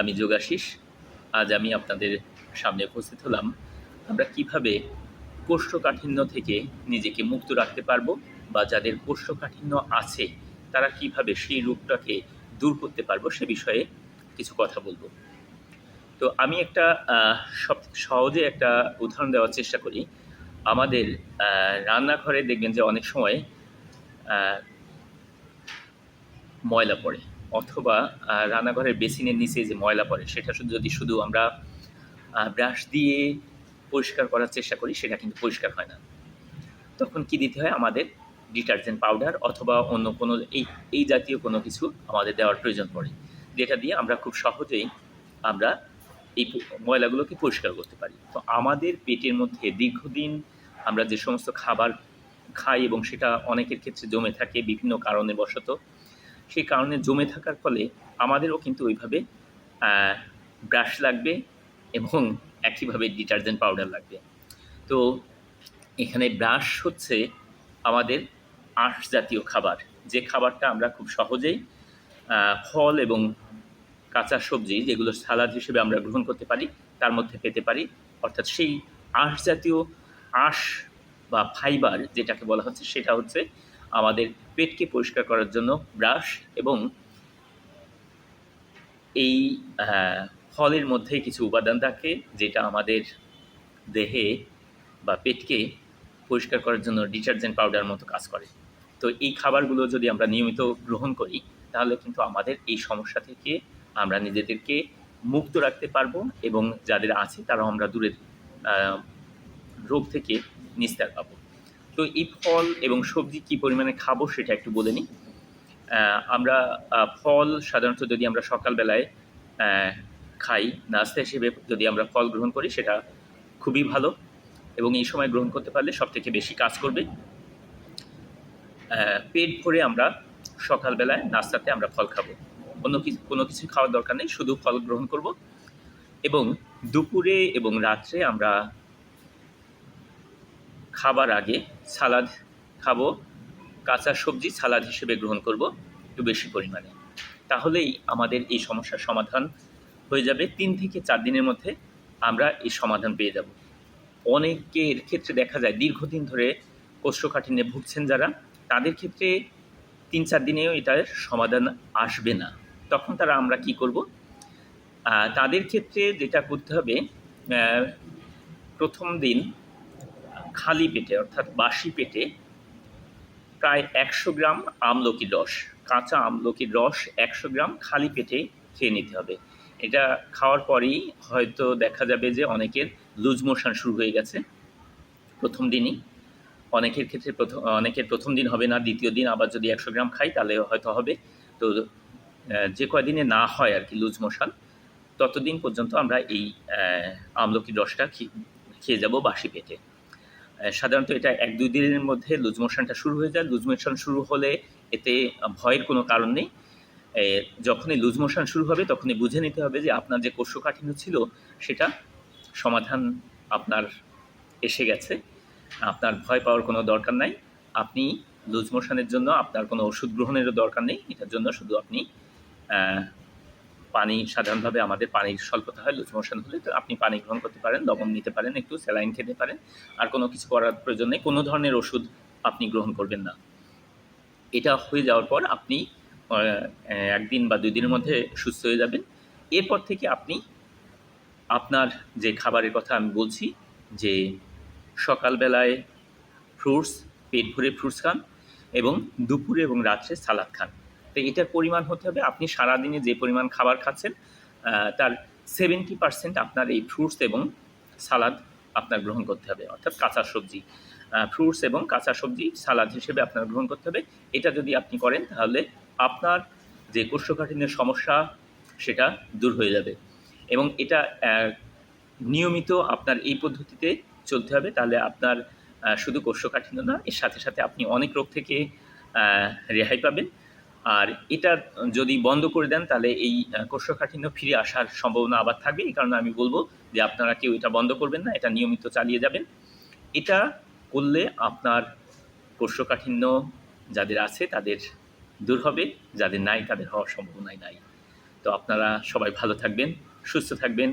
আমি যোগাশিস। আজ আমি আপনাদের সামনে উপস্থিত হলাম। আমরা কীভাবে কোষ্ঠকাঠিন্য থেকে নিজেকে মুক্ত রাখতে পারব বা যাদের কোষ্ঠকাঠিন্য আছে, তারা কীভাবে সেই রোগটাকে দূর করতে পারব সে বিষয়ে কিছু কথা বলব। তো আমি একটা সব সহজে একটা উদাহরণ দেওয়ার চেষ্টা করি। আমাদের রান্নাঘরে দেখবেন যে অনেক সময় ময়লা পড়ে। অথবা রান্নাঘরের বেসিনের নিচে যে ময়লা পড়ে, সেটা শুধু যদি শুধু আমরা ব্রাশ দিয়ে পরিষ্কার করার চেষ্টা করি, সেটা কিন্তু পরিষ্কার হয় না। তখন কি দিতে হয়? আমাদের ডিটারজেন্ট পাউডার অথবা অন্য কোনো এই এই জাতীয় কোনো কিছু আমাদের দেওয়ার প্রয়োজন পড়ে। যেটা দিয়ে আমরা খুব সহজেই আমরা এই ময়লাগুলোকে পরিষ্কার করতে পারি। তো আমাদের পেটের মধ্যে দীর্ঘদিন আমরা যে সমস্ত খাবার খাই এবং সেটা অনেকের ক্ষেত্রে জমে থাকে, বিভিন্ন কারণে বশত সেই কারণে জমে থাকার ফলে আমাদেরও কিন্তু ওইভাবে ব্রাশ লাগবে এবং একইভাবে ডিটারজেন্ট পাউডার লাগবে। তো এখানে ব্রাশ হচ্ছে আমাদের আঁশ জাতীয় খাবার। যে খাবারটা আমরা খুব সহজেই ফল এবং কাঁচা সবজি যেগুলো সালাদ হিসেবে আমরা গ্রহণ করতে পারি, তার মধ্যে পেতে পারি। অর্থাৎ সেই আঁশ জাতীয় আঁশ বা ফাইবার যেটাকে বলা হচ্ছে, সেটা হচ্ছে আমাদের পেটকে পরিষ্কার করার জন্য ব্রাশ এবং এই আহ, ফলের মধ্যে কিছু উপাদান থাকে যেটা আমাদের দেহে বা পেটকে পরিষ্কার করার জন্য ডিটারজেন্ট পাউডার মতো কাজ করে। তো এই খাবারগুলো যদি আমরা নিয়মিত গ্রহণ করি তাহলে কিন্তু আমাদের এই সমস্যা থেকে আমরা নিজেদেরকে মুক্ত রাখতে পারব এবং যাদের আছে তারাও আমরা দূরের রোগ থেকে নিস্তার পাবো। তো এই ফল এবং সবজি কী পরিমাণে খাব সেটা একটু বলে নিই। আমরা ফল সাধারণত যদি আমরা সকালবেলায় খাই, নাস্তা হিসেবে যদি আমরা ফল গ্রহণ করি সেটা খুবই ভালো এবং এই সময় গ্রহণ করতে পারলে সব থেকে বেশি কাজ করবে। পেট ভরে আমরা সকালবেলায় নাস্তাতে আমরা ফল খাব। অন্য কিছু কোনো কিছু খাওয়ার দরকার নেই, শুধু ফল গ্রহণ করব এবং দুপুরে এবং রাত্রে আমরা খাবার আগে সালাদ খাব, কাঁচা সবজি সালাদ হিসেবে গ্রহণ করব একটু বেশি পরিমাণে। তাহলেই আমাদের এই সমস্যার সমাধান হয়ে যাবে। তিন থেকে চার দিনের মধ্যে আমরা এই সমাধান পেয়ে যাব। অনেকের ক্ষেত্রে দেখা যায় দীর্ঘদিন ধরে কোষ্ঠকাঠিন্যে ভুগছেন যারা, তাদের ক্ষেত্রে তিন চার দিনেও এটার সমাধান আসবে না। তখন তারা আমরা কি করব? তাদের ক্ষেত্রে যেটা করতে হবে প্রথম দিন খালি পেটে, অর্থাৎ বাসি পেটে প্রায় একশো গ্রাম আমলকির রস, কাঁচা আমলকির রস একশো গ্রাম খালি পেটে খেয়ে নিতে হবে। এটা খাওয়ার পরেই হয়তো দেখা যাবে যে অনেকের লুজ মোশন শুরু হয়ে গেছে প্রথম দিনই। অনেকের ক্ষেত্রে প্রথম অনেকের প্রথম দিন হবে না, দ্বিতীয় দিন আবার যদি একশো গ্রাম খাই তাহলে হয়তো হবে। তো যে কয়দিনে না হয় আর কি লুজ মোশন, ততদিন পর্যন্ত আমরা এই আমলকির রসটা খেয়ে যাব বাসি পেটে। সাধারণত এটা এক দুই দিনের মধ্যে লুজ মোশনটা শুরু হয়ে যায়। লুজ মোশন শুরু হলে এতে ভয়ের কোনো কারণ নেই। যখনই লুজ মোশন শুরু হবে, তখনই বুঝে নিতে হবে যে আপনার যে কোষ্ঠকাঠিন্য ছিল, সেটা সমাধান আপনার এসে গেছে। আপনার ভয় পাওয়ার কোনো দরকার নাই। আপনি লুজ মোশনের জন্য আপনার কোনো ওষুধ গ্রহণেরও দরকার নেই। এটার জন্য শুধু আপনি পানি সাধারণভাবে আমাদের পানির স্বল্পতা হয় লুজ মোশন হলে তো আপনি পানি গ্রহণ করতে পারেন, লবণ নিতে পারেন, একটু স্যালাইন খেতে পারেন। আর কোনো কিছু করার প্রয়োজন নেই, কোনো ধরনের ওষুধ আপনি গ্রহণ করবেন না। এটা হয়ে যাওয়ার পর আপনি একদিন বা দুই দিনের মধ্যে সুস্থ হয়ে যাবেন। এরপর থেকে আপনি আপনার যে খাবারের কথা আমি বলছি, যে সকালবেলায় ফ্রুটস, পেট ভরে ফ্রুটস খান এবং দুপুরে এবং রাত্রে সালাদ খান। তো এটার পরিমাণ হতে হবে, আপনি সারাদিনে যে পরিমাণ খাবার খাচ্ছেন তার সেভেন্টি পার্সেন্ট আপনার এই ফ্রুটস এবং সালাদ আপনার গ্রহণ করতে হবে। অর্থাৎ কাঁচা সবজি ফ্রুটস এবং কাঁচা সবজি সালাদ হিসেবে আপনার গ্রহণ করতে হবে। এটা যদি আপনি করেন, তাহলে আপনার যে কোষ্ঠকাঠিন্যের সমস্যা, সেটা দূর হয়ে যাবে। এবং এটা নিয়মিত আপনার এই পদ্ধতিতে চলতে হবে। তাহলে আপনার শুধু কোষ্ঠকাঠিন্য না, এর সাথে সাথে আপনি অনেক রোগ থেকে রেহাই পাবেন। আর এটা যদি বন্ধ করে দেন, তাহলে এই কোষ্ঠকাঠিন্য ফিরে আসার সম্ভাবনা আবার থাকবে। এই কারণে আমি বলব যে আপনারা কেউ এটা বন্ধ করবেন না, এটা নিয়মিত চালিয়ে যাবেন। এটা করলে আপনার কোষ্ঠকাঠিন্য যাদের আছে তাদের দূর হবে, যাদের নাই তাদের হওয়ার সম্ভাবনাই নাই। তো আপনারা সবাই ভালো থাকবেন, সুস্থ থাকবেন।